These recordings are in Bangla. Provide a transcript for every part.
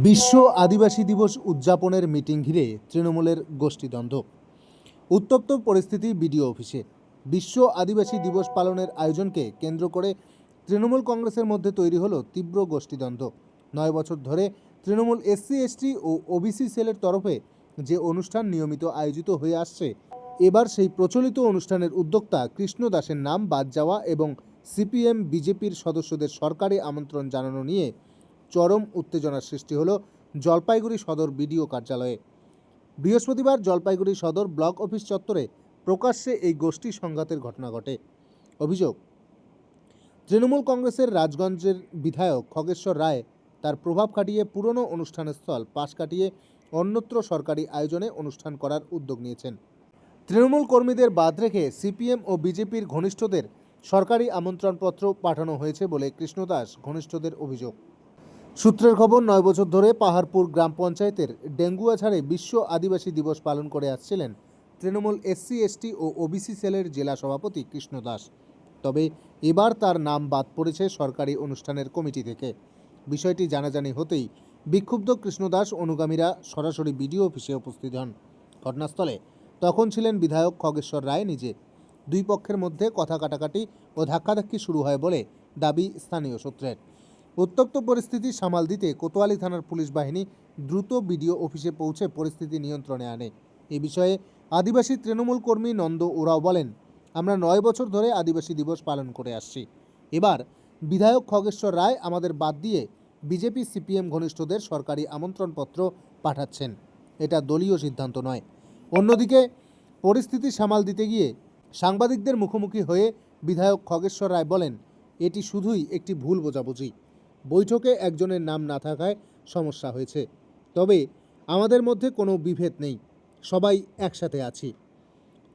বিশ্ব আদিবাসী দিবস উদযাপনের মিটিং ঘিরে তৃণমূলের গোষ্ঠীদ্বন্দ্ব। উত্তপ্ত পরিস্থিতি বিডিও অফিসে। বিশ্ব আদিবাসী দিবস পালনের আয়োজনকে কেন্দ্র করে তৃণমূল কংগ্রেসের মধ্যে তৈরি হলো তীব্র গোষ্ঠীদ্বন্দ্ব। নয় বছর ধরে তৃণমূল এসসি, এসটি ও ওবিসি সেলের তরফে যে অনুষ্ঠান নিয়মিত আয়োজিত হয়ে আসছে, এবার সেই প্রচলিত অনুষ্ঠানের উদ্যোক্তা কৃষ্ণ দাসের নাম বাদ যাওয়া এবং সিপিএম, বিজেপির সদস্যদের সরকারি আমন্ত্রণ জানানো নিয়ে চরম উত্তেজনার সৃষ্টি হলো জলপাইগুড়ি সদর বিডিও কার্যালয়ে। বৃহস্পতিবার জলপাইগুড়ি সদর ব্লক অফিস চত্বরে প্রকাশ্যে এই গোষ্ঠী সংঘাতের ঘটনা ঘটে। অভিযোগ, তৃণমূল কংগ্রেসের রাজগঞ্জের বিধায়ক খগেশ্বর রায় তার প্রভাব খাটিয়ে পুরনো অনুষ্ঠানের স্থল পাশ কাটিয়ে অন্যত্র সরকারি আয়োজনে অনুষ্ঠান করার উদ্যোগ নিয়েছেন। তৃণমূল কর্মীদের বাদ রেখে সিপিএম ও বিজেপির ঘনিষ্ঠদের সরকারি আমন্ত্রণপত্র পাঠানো হয়েছে বলে কৃষ্ণদাস ঘনিষ্ঠদের অভিযোগ। সূত্রের খবর, নয় বছর ধরে পাহাড়পুর গ্রাম পঞ্চায়েতের ডেঙ্গুয়া ছাড়ে বিশ্ব আদিবাসী দিবস পালন করে আসছিলেন তৃণমূল এসসি, এসটি ও ওবিসি সেলের জেলা সভাপতি কৃষ্ণ দাস। তবে এবার তার নাম বাদ পড়েছে সরকারি অনুষ্ঠানের কমিটি থেকে। বিষয়টি জানাজানি হতেই বিক্ষুব্ধ কৃষ্ণ দাস অনুগামীরা সরাসরি বিডিও অফিসে উপস্থিত হন। ঘটনাস্থলে তখন ছিলেন বিধায়ক খগেশ্বর রায় নিজে। দুই পক্ষের মধ্যে কথা কাটাকাটি ও ধাক্কাধাক্কি শুরু হয় বলে দাবি স্থানীয় সূত্রের। উত্তপ্ত পরিস্থিতি সামাল দিতে কোতোয়ালি থানার পুলিশ বাহিনী দ্রুত বিডিও অফিসে পৌঁছে পরিস্থিতি নিয়ন্ত্রণে আনে। এ বিষয়ে আদিবাসী তৃণমূল কর্মী নন্দ ওরাও বলেন, আমরা নয় বছর ধরে আদিবাসী দিবস পালন করে আসছি। এবার বিধায়ক খগেশ্বর রায় আমাদের বাদ দিয়ে বিজেপি সিপিএম ঘনিষ্ঠদের সরকারি আমন্ত্রণপত্র পাঠাচ্ছেন। এটা দলীয় সিদ্ধান্ত নয়। অন্যদিকে পরিস্থিতি সামাল দিতে গিয়ে সাংবাদিকদের মুখোমুখি হয়ে বিধায়ক খগেশ্বর রায় বলেন, এটি শুধুই একটি ভুল বোঝাবুঝি। বৈঠকে একজনের নাম না থাকায় সমস্যা হয়েছে। তবে আমাদের মধ্যে কোনো বিভেদ নেই, সবাই একসাথে আছি।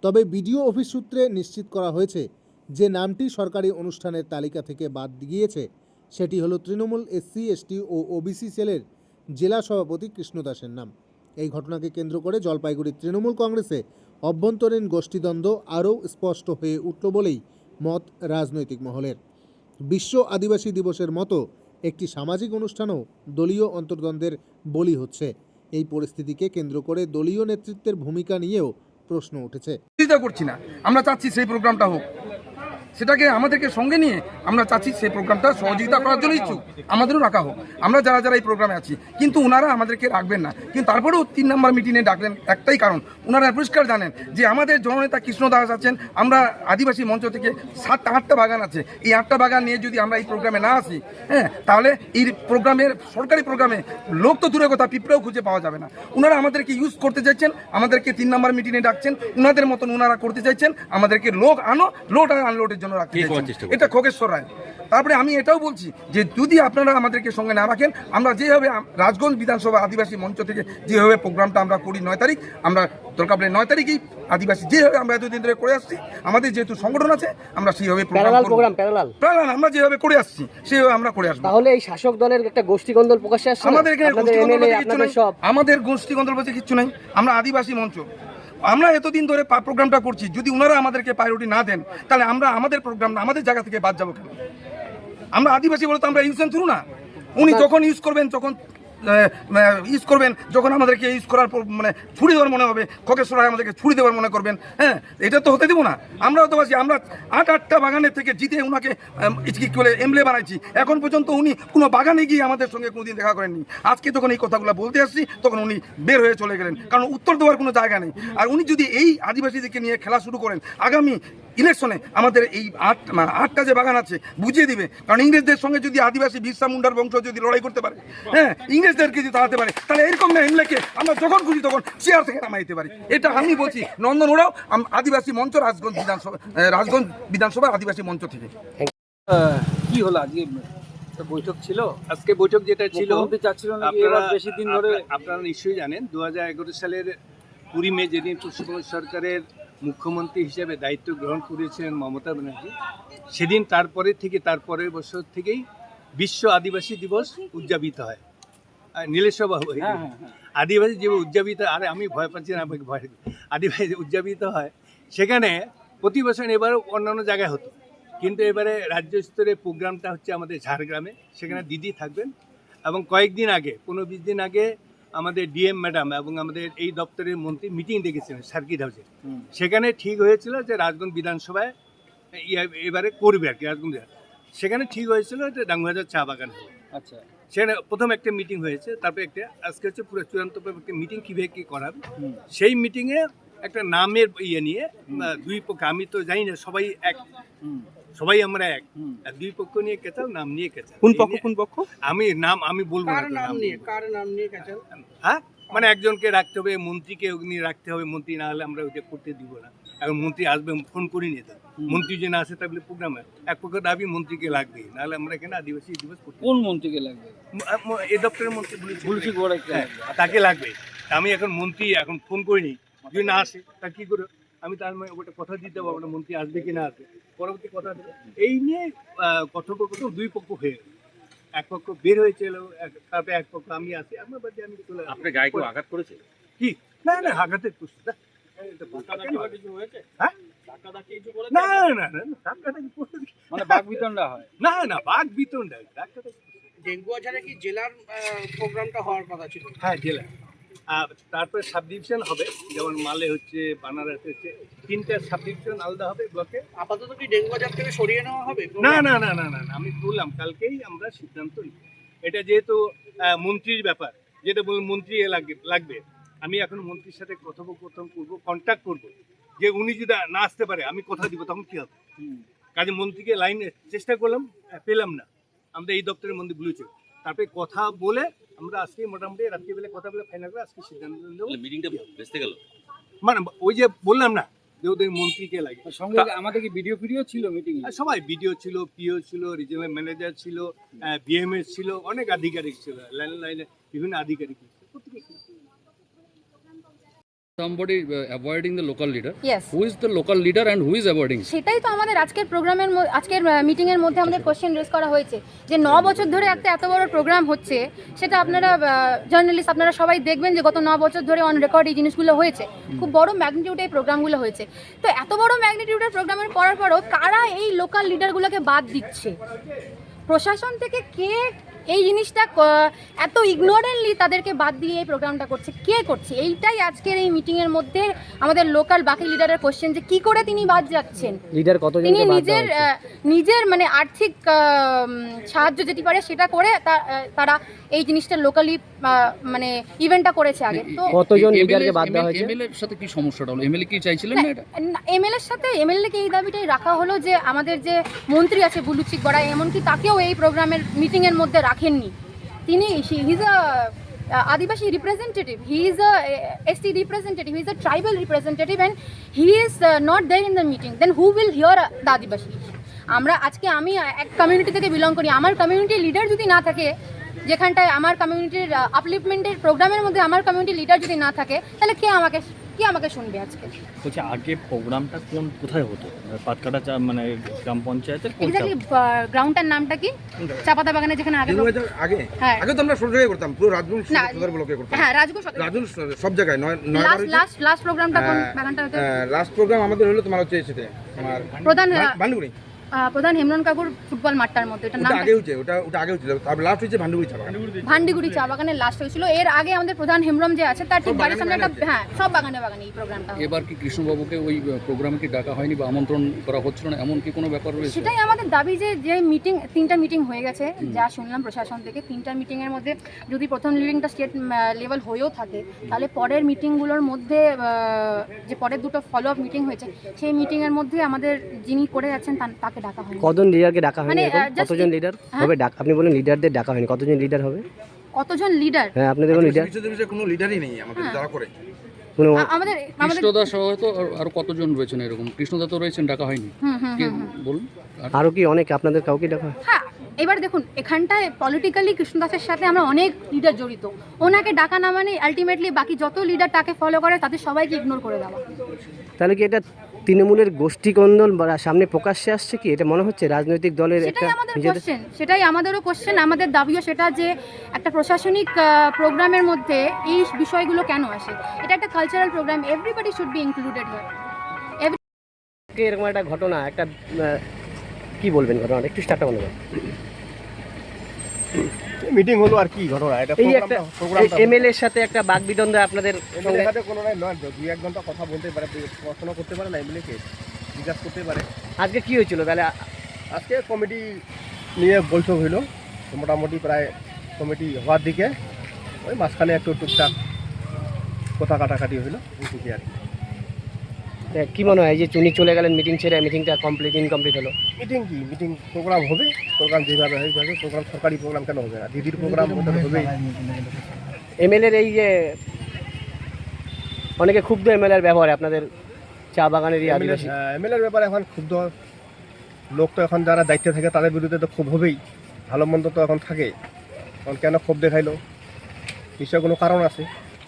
তবে বিডিও অফিস সূত্রে নিশ্চিত করা হয়েছে, যে নামটি সরকারি অনুষ্ঠানের তালিকা থেকে বাদ গিয়েছে, সেটি হলো তৃণমূল এসসি, এসটি ও ওবিসি সেলের জেলা সভাপতি কৃষ্ণ দাসের নাম। এই ঘটনাকে কেন্দ্র করে জলপাইগুড়ি তৃণমূল কংগ্রেসে অভ্যন্তরীণ গোষ্ঠীদ্বন্দ্ব আরও স্পষ্ট হয়ে উঠল বলেই মত রাজনৈতিক মহলের। বিশ্ব আদিবাসী দিবসের মতো একটি সামাজিক অনুষ্ঠানও দলীয় অন্তর্দ্বন্দ্বের বলি হচ্ছে। এই পরিস্থিতিকে কেন্দ্র করে দলীয় নেতৃত্বের ভূমিকা নিয়েও প্রশ্ন উঠেছে। করছি না। আমরা চাচ্ছি সেই প্রোগ্রামটা হোক। সেটাকে আমাদেরকে সঙ্গে নিয়ে আমরা চাচ্ছি সেই প্রোগ্রামটা সহযোগিতা করার জন্য ইচ্ছুক আমাদেরও রাখা হোক। আমরা যারা যারা এই প্রোগ্রামে আছি, কিন্তু ওনারা আমাদেরকে রাখবেন না। কিন্তু তারপরেও তিন নম্বর মিটিংয়ে ডাকলেন একটাই কারণ ওনারা পরিষ্কার জানেন যে আমাদের জননেতা কৃষ্ণ দাস আছেন, আমরা আদিবাসী মঞ্চ থেকে সাতটা, আটটা বাগান আছে। এই আটটা বাগান নিয়ে যদি আমরা এই প্রোগ্রামে না আসি হ্যাঁ তাহলে এই প্রোগ্রামের সরকারি প্রোগ্রামে লোক তো দূরে কথা, পিঁপড়েও খুঁজে পাওয়া যাবে না। ওনারা আমাদেরকে ইউজ করতে চাইছেন, আমাদেরকে তিন নম্বর মিটিংয়ে ডাকছেন ওনাদের মতন ওনারা করতে চাইছেন, আমাদেরকে লোক আনো লোড আর আনলোডের জন্য রাখতে চাইছেন। এটা খোগেশ্বর রায়। তারপরে আমি এটাও বলছি যে যদি আপনারা আমাদেরকে সঙ্গে না রাখেন আমরা যেভাবে রাজগঞ্জ বিধানসভা আদিবাসী মঞ্চ থেকে যেভাবে প্রোগ্রামটা আমরা করি নয় তারিখ আমরা দরকার পড়লে নয় তারিখেই আদিবাসী যেভাবে আমরা এতদিন ধরে করে আসছি আমাদের যেহেতু সংগঠন আছে আমরা সেইভাবে প্রোগ্রাম প্যারালাল করব। Programme parallel. প্যারালাল আমরা যেভাবে করে আসছি সেভাবে আমরা করে আসব। তাহলে এই শাসক দলের একটা গোষ্ঠীকন্দল প্রকাশ্যে আসছে আমাদের এখানে গোষ্ঠী আমাদের গোষ্ঠী গন্ডল বলতে কিচ্ছু নাই। আমরা আদিবাসী মঞ্চ। আমরা এতদিন ধরে প্রোগ্রামটা করছি যদি ওনারা আমাদেরকে প্রায়োরিটি না দেন তাহলে আমরা আমাদের প্রোগ্রাম আমাদের জায়গা থেকে বাদ যাব কেন? আমরা আদিবাসী বলে তো আমরা ইউজ থ্রু না। উনি যখন ইউজ করবেন তখন ইউজ করবেন, যখন আমাদেরকে ইউজ করার পর মানে ছুরি দেওয়ার মনে হবে খকেশ্বর রায় আমাদেরকে ছুরি দেওয়ার মনে করবেন হ্যাঁ এটা তো হতে দেবো না। আমরাও তো বাসি আমরা আট আটটা বাগানের থেকে জিতে ওনাকে কি করে এমলে বানাইছি। এখন পর্যন্ত উনি কোনো বাগানে গিয়ে আমাদের সঙ্গে কোনোদিন দেখা করেননি। আজকে যখন এই কথাগুলো বলতে আসছি, তখন উনি বের হয়ে চলে গেলেন, কারণ উত্তর দেওয়ার কোনো জায়গা নেই। আর উনি যদি এই আদিবাসীদেরকে নিয়ে খেলা শুরু করেন, আগামী ইলেকশনে আমাদের এই আট আটটা যে বাগান আছে বুঝিয়ে দিবে। কারণ ইংরেজদের সঙ্গে যদি আদিবাসী বিরসা মুন্ডার বংশ যদি লড়াই করতে পারে হ্যাঁ ইংরেজদেরকে যদি তাড়াতে পারে তাহলে এরকম না এমলেকে আমরা যখন খুশি তখন চেয়ার থেকে নামাই দিতে পারি। এটা আমি বলছি নন্দন ওরাও আদিবাসী মঞ্চ রাজগঞ্জ বিধানসভা রাজগঞ্জ বিধানসভা আদিবাসী মঞ্চ থেকে। কি হলো আজকে? বৈঠক ছিল? আজকে বৈঠক যেটা ছিল আপনারা বেশি দিন ধরে আপনারা নিশ্চয়ই জানেন দু হাজার এগারো সালের কুড়ি মে যেদিন পশ্চিমবঙ্গ সরকারের মুখ্যমন্ত্রী হিসেবে দায়িত্ব গ্রহণ করেছিলেন মমতা ব্যানার্জি। সেদিন তারপরে থেকে তারপরের বছর থেকেই বিশ্ব আদিবাসী দিবস উদযাপিত হয়। আর নীলেশ্বর বাবু হ্যাঁ হ্যাঁ হ্যাঁ। আদিবাসী যে উদযাপিত আরে আমি ভয় পাচ্ছি না আমাকে ভয় আদিবাসী উদযাপিত হয়। সেখানে প্রতি বছর এবার অন্যান্য জায়গায় হতো। কিন্তু এবারে রাজ্য স্তরের প্রোগ্রামটা হচ্ছে আমাদের ঝাড়গ্রামে। সেখানে দিদি থাকবেন এবং কয়েকদিন আগে পনেরো বিশ দিন আগে আমাদের ডিএম ম্যাডাম এবং আমাদের এই দপ্তরের মন্ত্রী মিটিং ডেকেছিলেন সার্কিট হাউসে সেখানে ঠিক হয়েছিল যে রাজগঞ্জ বিধানসভায় এবারে করবে আর কি রাজগঞ্জ সেখানে ঠিক হয়েছিল যে ডাঙ্গুহাজার চা বাগান হবে। আচ্ছা। সেখানে প্রথম একটা মিটিং হয়েছে তারপরে একটা আজকে হচ্ছে পুরো চূড়ান্ত একটা মিটিং কীভাবে কী করাবে সেই মিটিংয়ে একটা নামের ইয়ে নিয়ে দুই পক্ষ আমি তো জানি না সবাই এক। সবাই আমরা এক। দুই পক্ষ নিয়ে কেচাল নাম নিয়ে কেচাল কোন পক্ষ কোন পক্ষ? আমি নাম আমি বলব না নাম বলব। কার নাম নিয়ে গেছেন হ্যাঁ? মানে একজনকে রাখতে হবে মন্ত্রীকে অগ্নি রাখতে হবে মন্ত্রী না হলে আমরা ওইটা করতে দিব না। এখন মন্ত্রী আসবে ফোন করি নিয়ে তো। মন্ত্রী যে না আসে তাহলে প্রোগ্রামে এক পক্ষ দাবি মন্ত্রীকে লাগবে নাহলে আমরা এখানে আদিবাসী দিবস করতে কোন মন্ত্রীকে লাগবে? এই দপ্তরের মন্ত্রী বলেছি। হ্যাঁ, তাকে লাগবে। তা আমি এখন মন্ত্রী এখন ফোন করিনি। যদি না আসে তা কি করে? আমি তার মানে ওটা কথা দিতে পারব না মন্ত্রী আসবে কি না আসবে পরবর্তী কথা এই নিয়ে কথোপকথন দুই পক্ষ হয়ে গেল। এক পক্ষ বের হয়েছিল তারপরে এক পক্ষ আমি আসি আমার বাদে আমি চলে আসি। আপনার গায়ে কেউ আঘাত করেছে কি না না আঘাতের প্রশ্ন না। হ্যাঁ? না না কি? মানে বাঘ বিতণ্ডা হয় না না বাঘ বিতন না ডেঙ্গু ছাড়া কি জেলার প্রোগ্রামটা হওয়ার কথা ছিল হ্যাঁ জেলা তারপরে সাব ডিভিশন হবে যেমন মালে হচ্ছে বানারস হচ্ছে তিনটা সাব ডিভিশন আলাদা হবে ব্লকে। আপাতত কি ডেঙ্গু বাজার থেকে সরিয়ে নেওয়া হবে? না না না না না আমি বললাম কালকেই আমরা সিদ্ধান্ত নিই এটা যেহেতু মন্ত্রীর ব্যাপার যেটা বলুন মন্ত্রী লাগবে লাগবে। আমি এখন মন্ত্রীর সাথে কথোপকথন করব কন্ট্যাক্ট করব যে উনি যদি না আসতে পারে আমি কথা দিব তখন কি হবে? কাজে মন্ত্রীকে লাইনে চেষ্টা করলাম পেলাম না। আমরা এই দপ্তরের মধ্যে বলেছি তারপরে কথা বলে আমরা আজকে মোটামুটি রাত্রিবেলা কথা বলে ফাইনাল করে আজকে সিদ্ধান্ত নেব। মিটিংটা ভেস্তে গেল। মানে ওই যে বললাম না যে মন্ত্রী মন্ত্রীকে লাগে। সঙ্গে আমাদের কি ভিডিও ফিডিও ছিল মিটিং সবাই ভিডিও ছিল পিও ছিল রিজিওনাল ম্যানেজার ছিল বিএমএস ছিল অনেক আধিকারিক ছিল ল্যান্ডলাইনে বিভিন্ন আধিকারিক ছিল প্রত্যেকে ছিল। Somebody uh, avoiding the local leader. Yes Who is the local leader and who is avoiding? সেটাই তো আমাদের আজকের প্রোগ্রামের আজকের মিটিং এর মধ্যে আমাদের কোশ্চেন রেজ করা হয়েছে। যে ন বছর ধরে একটা এত বড় প্রোগ্রাম হচ্ছে সেটা আপনারা জার্নালিস্ট আপনারা সবাই দেখবেন যে গত ন বছর ধরে অন রেকর্ড এই জিনিসগুলো হয়েছে। খুব বড় ম্যাগনিটিউডে এই প্রোগ্রামগুলো হয়েছে। তো এত বড় ম্যাগনিটিউডের প্রোগ্রামের করার পরও কারা এই লোকাল লিডারগুলোকে বাদ দিচ্ছে? প্রশাসন থেকে কে এই জিনিসটা এত ইগনোরেন্টলি তাদেরকে বাদ দিয়ে এই প্রোগ্রামটা করছে কে করছে? এইটাই আজকের এই মিটিংয়ের মধ্যে আমাদের লোকাল বাকি লিডারের কোশ্চেন যে কি করে তিনি বাদ যাচ্ছেন? লিডার কত তিনি নিজের নিজের মানে আর্থিক সাহায্য যেটি পারে সেটা করে তা- তারা এই জিনিসটা লোকালি মানে ইভেন্টটা করেছে আগে। তো কতজন লিডারকে বাদ দেওয়া হয়েছে? MLA এর সাথে কি সমস্যাটা হলো? এমএলএ কি চাইছিলেন না এটা? এমএলএর সাথে এমএলএ কে এই দাবিটাই রাখা হলো যে আমাদের যে মন্ত্রী আছে বুলুচিক বড়া এমনকি তাকেও এই প্রোগ্রামের মিটিং এর মধ্যে রাখেননি। তিনি his a adivasi representative he is a ST representative is a tribal representative and he is not there in the meeting then who will hear the adivasi আমরা আজকে আমি এক কমিউনিটি থেকে বিলং করি। আমার কমিউনিটির লিডার যদি না থাকে, যেখানটায় আমার কমিউনিটির আপলিপমেন্টের প্রোগ্রামের মধ্যে আমার কমিউনিটি লিডার যদি না থাকে, তাহলে কে আমাকে কে আমাকে শুনবে আজকে? বলছি আগে প্রোগ্রামটা কোন কোথায় হতো? পাটকাটা চা মানে গ্রাম পঞ্চায়েতের কোন এক্স্যাক্টলি গ্রাউন্ডটার নামটা কি? চাপাতা বাগানে যেখানে আগে আগে? হ্যাঁ। আগে তো আমরা সব জায়গায় করতাম পুরো রাজবংশ না, সদর ব্লকে করতাম। হ্যাঁ রাজগো রাজুন সব জায়গায় নয় নয় লাস্ট লাস্ট লাস্ট প্রোগ্রামটা কোন হ্যাঁ, বাগানটা হতো? লাস্ট প্রোগ্রাম আমাদের হলো তোমার হচ্ছে এসেতে আমার প্রধান আহ, প্রধান হেমরন কাকুর ফুটবল মাঠটার মধ্যে ওটা নাম আগে হচ্ছে ওটা ওটা আগে হচ্ছিল তারপর লাস্ট হচ্ছে ভান্ডুগুড়ি ছাপা ভান্ডিগুড়ি চা বাগানে লাস্ট হয়েছিল। এর আগে আমাদের প্রধান হেমরম যে আছে তার ঠিক বাড়ির সামনে একটা হ্যাঁ সব বাগানে বাগানে এই প্রোগ্রামটা এবার কি কৃষ্ণবাবুকে ওই প্রোগ্রামে কি ডাকা হয়নি বা আমন্ত্রণ করা হচ্ছিল না? এমন কি কোনো ব্যাপার রয়েছে? সেটাই আমাদের দাবি যে যে মিটিং তিনটা মিটিং হয়ে গেছে যা শুনলাম প্রশাসন থেকে। তিনটা মিটিং এর মধ্যে যদি প্রথম লিভিংটা স্টেট লেভেল হয়েও থাকে তাহলে পরের মিটিংগুলোর মধ্যে যে পরের দুটো ফলো আপ মিটিং হয়েছে সেই মিটিং এর মধ্যে আমাদের যিনি করে যাচ্ছেন তা- তাকে ডাকা হয়নি। কজন লিডারকে ডাকা হয়নি মানে, এখন? আহ, just কতজন লিডার হ্যাঁ? হবে ডাক আপনি বলেন লিডারদের ডাকা হয়নি। কতজন লিডার হবে? কতজন লিডার হ্যাঁ আপনি দেখুন লিডার কোনো লিডারই নেই আমাদের হ্যাঁ। যারা করে। কোনো আমাদের আমাদের কৃষ্ণদা সহ তো আর- আরও কতজন রয়েছেন এরকম? কৃষ্ণদা তো রয়েছেন ডাকা হয়নি। হুম হুম কে হুম, হুম। বলুন? আর আরও কি অনেক? আপনাদের কাউকে ডাকা হয়? হ্যাঁ এবার দেখুন এখানটায় পলিটিক্যালি কৃষ্ণদাসের সাথে আমরা অনেক লিডার জড়িত। ওনাকে ডাকা না মানে আলটিমেটলি বাকি যত লিডার তাকে ফলো করে তাদের সবাইকে ইগনোর করে দেওয়া। তাহলে কি এটা তৃণমূলের গোষ্ঠীকন্দল বা সামনে প্রকাশ্যে আসছে কি? এটা মনে হচ্ছে রাজনৈতিক দলের একটা সেটাই কোশ্চেন সেটাই আমাদেরও কোশ্চেন আমাদের দাবিও সেটা যে একটা প্রশাসনিক প্রোগ্রামের মধ্যে এই বিষয়গুলো কেন আসে? এটা একটা cultural programme everybody should be included here এরকম একটা ঘটনা একটা কি বলবেন ঘটনাটা? একটু স্টার্টটা বলবেন। মিটিং হলো আর কি ঘটনা এটা এই একটা এমএলএ এর সাথে একটা বাগবিদন্দ আপনাদের সঙ্গে? কোনো নাই নয় দুই এক ঘণ্টা কথা বলতে পারে পড়াশোনা করতে পারে না এমএলএ কে জিজ্ঞাসা করতে পারে। আজকে কি হয়েছিল? তাহলে আজকে কমিটি নিয়ে বৈঠক হইল মোটামুটি প্রায় কমিটি হওয়ার দিকে ওই মাঝখানে একটু টুকটাক কথা কাটাকাটি হইল এইটুকুই আর কি। কি মনে হয় যে চুনি চলে গেলেন মিটিং ছেড়ে মিটিংটা কমপ্লিট ইনকমপ্লিট হলো? মিটিং কি? মিটিং প্রোগ্রাম হবে প্রোগ্রাম যেভাবে হয় প্রোগ্রাম সরকারি প্রোগ্রাম কেন হবে না? দিদির প্রোগ্রাম হবে এমএলএর এই যে অনেকে ক্ষুব্ধ এমএলএর ব্যবহারে আপনাদের চা বাগানের আদিবাসী। এমএলএর ব্যাপারে এখন ক্ষুব্ধ লোক তো এখন যারা দায়িত্বে থাকে তাদের বিরুদ্ধে তো ক্ষোভ হবেই। ভালো মন্দ তো এখন থাকে। এখন কেন ক্ষোভ দেখাইলো? নিশ্চয় কোনো কারণ আছে?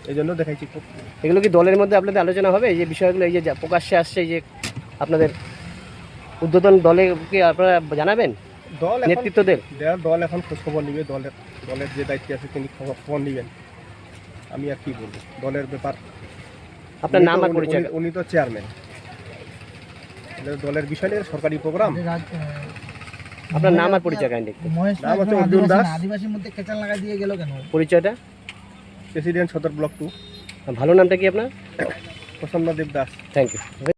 এই জন্য দেখাইছি ক্ষোভ এগুলো কি দলের মধ্যে আপনাদের আলোচনা হবে? এই যে বিষয়গুলো এই যে প্রকাশ্যে আসছে এই যে আপনাদের উদ্বোধন দলে কি আপনারা জানাবেন? দল নেতৃত্বদের? দল এখন খোঁজ খবর নিবে দলের দলের যে দায়িত্বে আছে তিনি খবর নিবেন। আমি আর কি বলব? দলের ব্যাপার। আপনার নাম আর পরিচয়? উনি- উনি তো চেয়ারম্যান। দলের বিষয় নিয়ে সরকারি প্রোগ্রাম। আপনার নাম আর পরিচয় কাইন্ডলি নাম হচ্ছে অর্জুন দাস। আদিবাসীর মধ্যে খেচাল লাগাই দিয়ে গেল কেন? পরিচয়টা? প্রেসিডেন্ট সদর ব্লক টু ভালো নামটা কি আপনার? প্রসন্ন দেব দাস থ্যাংক ইউ